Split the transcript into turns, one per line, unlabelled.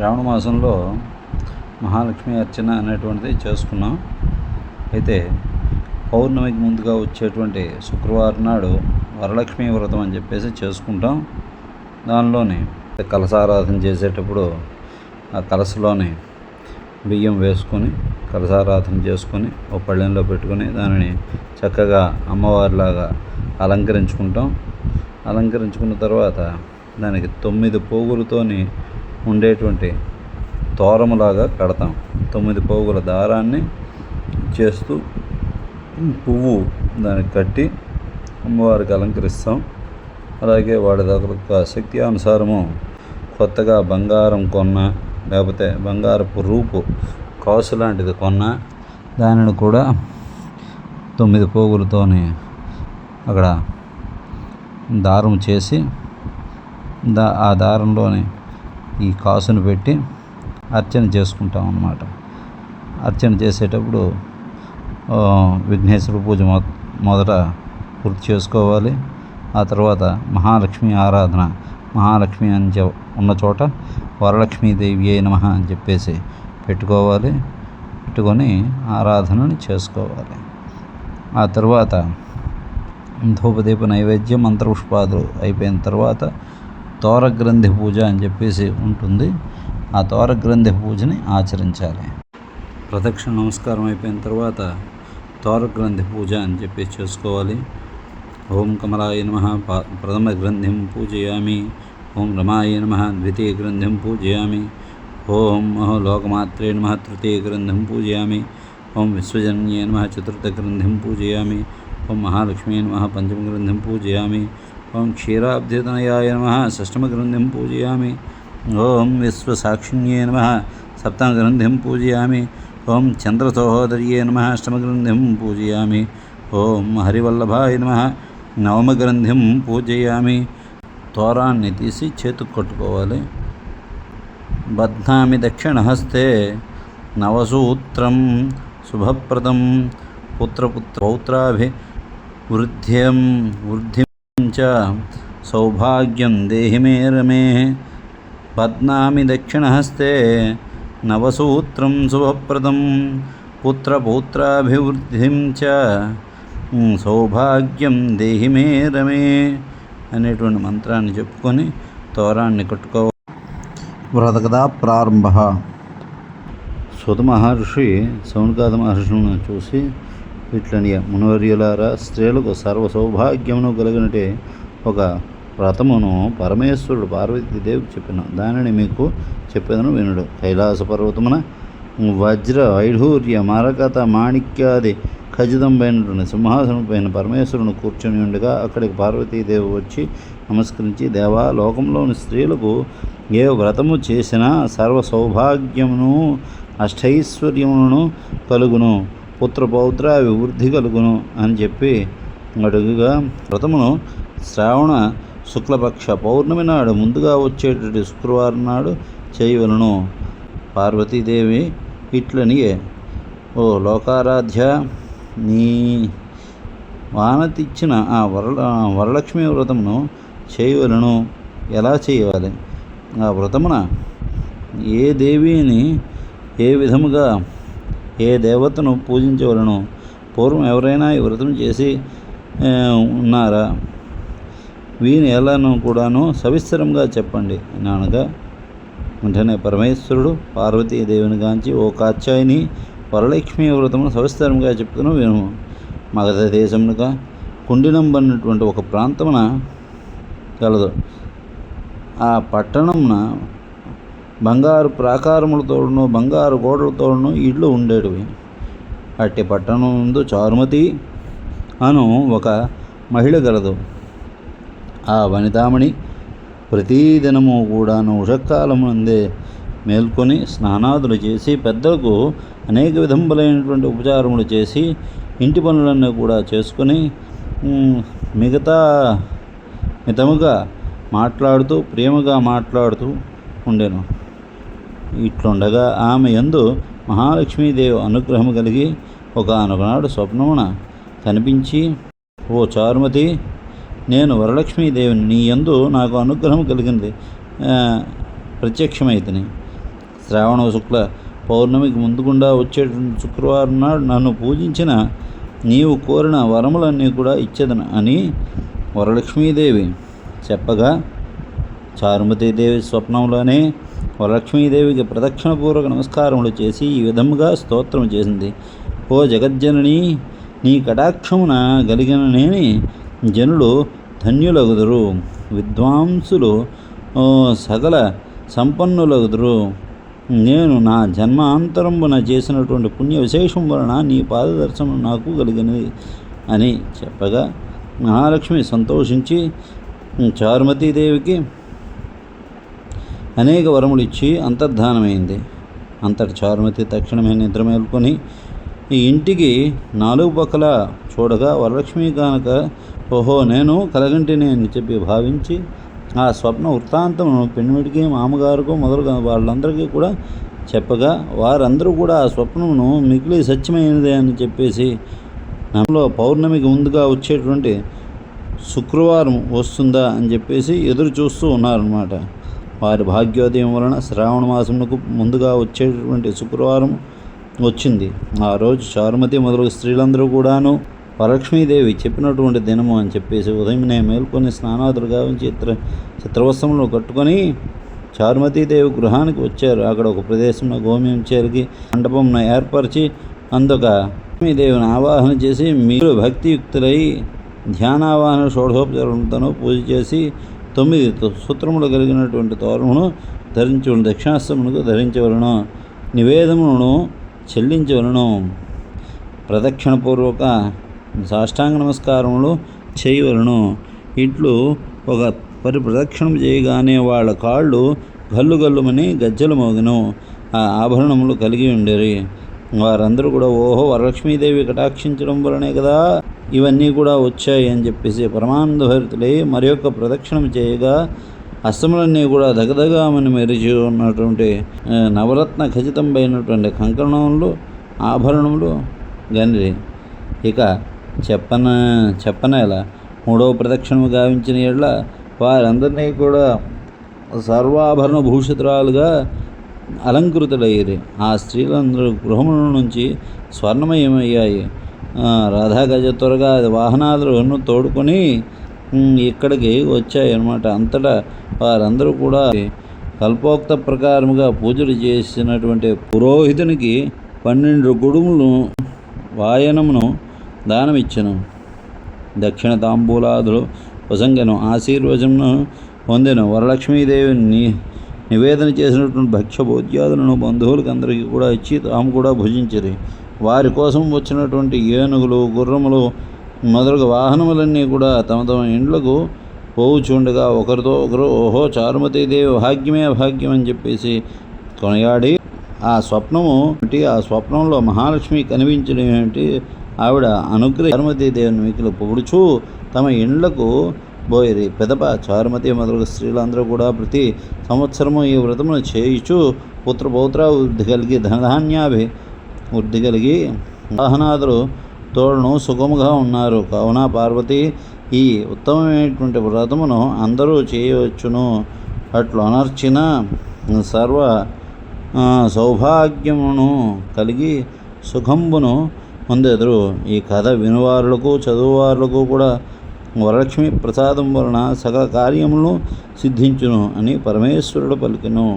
శ్రావణ మాసంలో మహాలక్ష్మి అర్చన అనేటువంటిది చేసుకున్నాం. అయితే పౌర్ణమికి ముందుగా వచ్చేటువంటి శుక్రవారం నాడు వరలక్ష్మి వ్రతం అని చెప్పేసి చేసుకుంటాం. దానిలోని కలసారాధన చేసేటప్పుడు ఆ కలసలోని బియ్యం వేసుకొని కలసారాధన చేసుకొని ఒక పళ్ళెంలో పెట్టుకొని దానిని చక్కగా అమ్మవారిలాగా అలంకరించుకుంటాం. అలంకరించుకున్న తర్వాత దానికి తొమ్మిది పోగులతోని ఉండేటువంటి తోరములాగా కడతాం. తొమ్మిది పోగుల దారాన్ని చేస్తూ పువ్వు దానికి కట్టి అమ్మవారికి అలంకరిస్తాం. అలాగే వాడి దగ్గర శక్తి అనుసారము కొత్తగా బంగారం కొన్న లేకపోతే బంగారపు రూపు కాసు లాంటిది కొన్న దానిని కూడా తొమ్మిది పోగులతోని అక్కడ దారం చేసి దా ఆ దారంలోని ఈ కాసును పెట్టి అర్చన చేసుకుంటాం అన్నమాట. అర్చన చేసేటప్పుడు విఘ్నేశ్వర పూజ మొ మొదట పూర్తి చేసుకోవాలి. ఆ తర్వాత మహాలక్ష్మి ఆరాధన మహాలక్ష్మి అని చె- ఉన్న చోట వరలక్ష్మీదేవి అయిన మహా అని చెప్పేసి పెట్టుకోవాలి. పెట్టుకొని ఆరాధనని చేసుకోవాలి. ఆ తర్వాత ధూపదీప నైవేద్యం మంత్రపుష్పాదులు అయిపోయిన తర్వాత తోరగ్రంథి పూజ అని చెప్పేసి ఉంటుంది. ఆ తోరగ్రంథి పూజని ఆచరించాలి. ప్రదక్షిణ నమస్కారం అయిపోయిన తర్వాత తోరగ్రంథి పూజ అని చెప్పేసి చేసుకోవాలి. ఓం కమలాయ నమ ప్రథమ గ్రంథిం పూజయామి. ఓం రమాయ నమ ద్వితీయ గ్రంథిం పూజయామి. ఓం మహో లోకమాత్రే నమ తృతీయ గ్రంథిం పూజయామి. ఓం విశ్వజన్యే నమ చతుర్థ గ్రంథిం పూజయామి. ఓం మహాలక్ష్మీ నమ పంచమ గ్రంథిం పూజయామి. ఓం క్షీరాబ్ధితనయాయ నమ షష్టమ గ్రంథిం పూజయామి ఓం విశ్వసాక్షిణ్యే నమ సప్తమ గ్రంథిం పూజయామి ఓం చంద్రసహోదర్యే నమ అష్టమ గ్రంథిం పూజయామి ఓం హరివల్లభాయ నమ నవమ గ్రంథిం పూజయామి తోరాన్ని తీసి చేతుకు కట్టుకోవాలి బధ్నామి దక్షిణహస్తే నవసూత్రం శుభప్రదం పుత్రపుత్ర పౌత్రాభి వృద్ధ్యం వృద్ధిం సౌభాగ్యం దేహి మే రమే బధ్నామి దక్షిణహస్తే నవసూత్రం శుభప్రదం పుత్రపౌత్రాభివృద్ధిం చ సౌభాగ్యం దేహి మే రమే అనేటువంటి మంత్రాన్ని చెప్పుకొని తోరాన్ని కట్టుకో. వ్రతకథా ప్రారంభ. సుత మహర్షి సౌనకాద మహర్షులను చూసి ఇట్లనియ మునివర్యులారా స్త్రీలకు సర్వ సౌభాగ్యమును కలిగినటే ఒక వ్రతమును పరమేశ్వరుడు పార్వతీదేవికి చెప్పిన. దానిని మీకు చెప్పేదను వినుడు. కైలాస పర్వతమున వజ్ర వైఢూర్య మరకత మాణిక్యాది ఖచ్చితంపైనటువంటి సింహాసనం పైన పరమేశ్వరుని కూర్చొని ఉండగా అక్కడికి పార్వతీదేవి వచ్చి నమస్కరించి దేవా లోకంలోని స్త్రీలకు ఏ వ్రతము చేసినా సర్వ సౌభాగ్యమును అష్టైశ్వర్యమును కలుగును. పుత్ర పౌత్ర వివృద్ధి కలుగును అని చెప్పి అడుగుగా వ్రతమును శ్రావణ శుక్లపక్ష పౌర్ణమి నాడు ముందుగా వచ్చేటటువంటి శుక్రవారం నాడు చేయవలను. పార్వతీదేవి ఇట్లనియే ఓ లోకారాధ్య నీ వానతిచ్చిన ఆ వరల వరలక్ష్మి వ్రతమును చేయవలను. ఎలా చేయాలి? ఆ వ్రతమున ఏ దేవిని ఏ విధముగా ఏ దేవతను పూజించవలను? పూర్వం ఎవరైనా ఈ వ్రతం చేసి ఉన్నారా? వీని ఎలానో కూడాను సవిస్తరంగా చెప్పండి నానగా వెంటనే పరమేశ్వరుడు పార్వతీదేవిని గాంచి ఓ కాచాయిని వరలక్ష్మి వ్రతమును సవిస్తరంగా చెప్తును విను మగధ దేశమునుగా కుండినంబన్నటువంటి ఒక ప్రాంతమున కలదు ఆ పట్టణమున బంగారు ప్రాకారములతోడును బంగారు గోడలతోడును ఇళ్ళు ఉండేటివి. అట్టి పట్టణం ముందు చారుమతి అను ఒక మహిళ గలదు. ఆ వనితామణి ప్రతిదినము కూడాను ఉషకాలమునందే మేల్కొని స్నానాదులు చేసి పెద్దలకు అనేక విధములైనటువంటి ఉపచారములు చేసి ఇంటి పనులన్నీ కూడా చేసుకొని మిగతా మితముగా మాట్లాడుతూ ప్రేమగా మాట్లాడుతూ ఉండేను. ఇట్లుండగా ఆమె యందు మహాలక్ష్మీదేవి అనుగ్రహం కలిగి ఒకనొకనాడు స్వప్నమున కనిపించి ఓ చారుమతి నేను వరలక్ష్మీదేవిని నీ యందు నాకు అనుగ్రహం కలిగింది ప్రత్యక్షమైతని. శ్రావణ శుక్ల పౌర్ణమికి ముందుకుండా వచ్చే శుక్రవారం నాడు నన్ను పూజించిన నీవు కోరిన వరములన్నీ కూడా ఇచ్చేదను అని వరలక్ష్మీదేవి చెప్పగా చారుమతీదేవి స్వప్నంలోనే వరలక్ష్మీదేవికి ప్రదక్షిణపూర్వక నమస్కారములు చేసి ఈ విధముగా స్తోత్రం చేసింది. ఓ జగజ్జనని నీ కటాక్షమున కలిగిన నేని జనులు ధన్యులగుదురు. విద్వాంసులు సకల సంపన్నులగుదురు. నేను నా జన్మాంతరంబున చేసినటువంటి పుణ్య విశేషం వలన నీ పాదదర్శనం నాకు కలిగినది అని చెప్పగా మహాలక్ష్మి సంతోషించి చారుమతీదేవికి అనేక వరములు ఇచ్చి అంతర్ధానమైంది. అంతటి చారుమతి తక్షణమే నిద్ర మేల్కొని ఈ ఇంటికి నాలుగు పక్కల చూడగా వరలక్ష్మి కనుక ఓహో నేను కలగంటిని అని చెప్పి భావించి ఆ స్వప్న వృత్తాంతమును పెన్నుడికి మామగారుకు మొదలుగా వాళ్ళందరికీ కూడా చెప్పగా వారందరూ కూడా ఆ స్వప్నమును మిగిలి సత్యమైనదే అని చెప్పేసి నమ్మలో పౌర్ణమికి ముందుగా వచ్చేటువంటి శుక్రవారం వస్తుందా అని చెప్పేసి ఎదురు చూస్తూ ఉన్నారన్నమాట. వారి భాగ్యోదయం వలన శ్రావణ మాసమునకు ముందుగా వచ్చేటువంటి శుక్రవారం వచ్చింది. ఆ రోజు చారుమతి మొదలగు స్త్రీలందరూ కూడాను వరలక్ష్మీదేవి చెప్పినటువంటి దినము అని చెప్పేసి ఉదయమే మేల్కొని స్నానాదులు గావించి చిత్ర చిత్రవస్త్రములు కట్టుకొని చారుమతీదేవి గృహానికి వచ్చారు. అక్కడ ఒక ప్రదేశంలో గోమ్యం చేరికి మండపంను ఏర్పరిచి అందుక లక్ష్మీదేవిని ఆవాహన చేసి మీరు భక్తియుక్తులై ధ్యానావాహన షోడశోపచారంతో పూజ చేసి తొమ్మిది సూత్రములు కలిగినటువంటి తోరణమును ధరించు దక్షిణాస్తమునకు ధరించవలను నివేదములను చెల్లించవలను. ప్రదక్షిణపూర్వక సాష్టాంగ నమస్కారములు చేయవలను. ఇట్లు ఒక పరి ప్రదక్షిణం చేయగానే వాళ్ళ కాళ్ళు గల్లు గల్లుమని గజ్జలు మోగను. ఆ ఆభరణములు కలిగి ఉండేరి. వారందరూ కూడా ఓహో వరలక్ష్మీదేవి కటాక్షించడం వలనే కదా? ఇవన్నీ కూడా వచ్చాయి అని చెప్పేసి పరమానంద భరితులై మరి యొక్క ప్రదక్షిణం చేయగా అస్తములన్నీ కూడా దగదగామని మెరిచి ఉన్నటువంటి నవరత్న ఖచ్చితమైనటువంటి కంకణములు ఆభరణములు గనిరి ఇక చెప్పన చెప్పనేలా మూడవ ప్రదక్షిణము గావించిన ఎడ్ల వారందరినీ కూడా సర్వాభరణ భూషితురాలుగా అలంకృతులయ్యారు. ఆ స్త్రీలందరూ గృహముల నుంచి స్వర్ణమయమయ్యాయి. రాధా గజ త్వరగా వాహనాలను తోడుకొని ఇక్కడికి వచ్చాయి అనమాట అంతటా వారందరూ కూడా కల్పోక్త ప్రకారముగా పూజలు చేసినటువంటి పురోహితునికి పన్నెండు గుడుములు వాయనమును దానమిచ్చను. దక్షిణ తాంబూలాదులు ప్రసంగను ఆశీర్వచనను పొందెను. వరలక్ష్మీదేవిని నివేదన చేసినటువంటి భక్ష్య భోజ్యాదులను బంధువులకు అందరికీ కూడా ఇచ్చి తాము కూడా భుజించరు వారి కోసం వచ్చినటువంటి ఏనుగులు గుర్రములు మొదలగు వాహనములన్నీ కూడా తమ తమ ఇండ్లకు పోవుచుండగా ఒకరితో ఒకరు ఓహో చారుమతీదేవి భాగ్యమే భాగ్యం అని చెప్పేసి కొనయాడి ఆ స్వప్నము ఏమిటి? ఆ స్వప్నంలో మహాలక్ష్మి కనిపించడం ఏమిటి? ఆవిడ అనుగ్రహ చారుమతీదేవిని మికిలి పొగుడుచు తమ ఇండ్లకు పోయిరి పెదప చారుమతి మొదలగు స్త్రీలందరూ కూడా ప్రతి సంవత్సరము ఈ వ్రతమును చేయుచు పుత్ర పౌత్ర వృద్ధి కలిగి ధనధాన్యాభి వృద్ధి కలిగి వాహనాథులు తోడును సుగముగా ఉన్నారు. కావున పార్వతి ఈ ఉత్తమమైనటువంటి వ్రతమును అందరూ చేయవచ్చును. అట్లు అనర్చిన సర్వ సౌభాగ్యమును కలిగి సుఖంబును పొందెదరు ఈ కథ వినువారులకు చదువువారులకు కూడా వరలక్ష్మి ప్రసాదం వలన సకల కార్యములను సిద్ధించును అని పరమేశ్వరుడు పలికెను.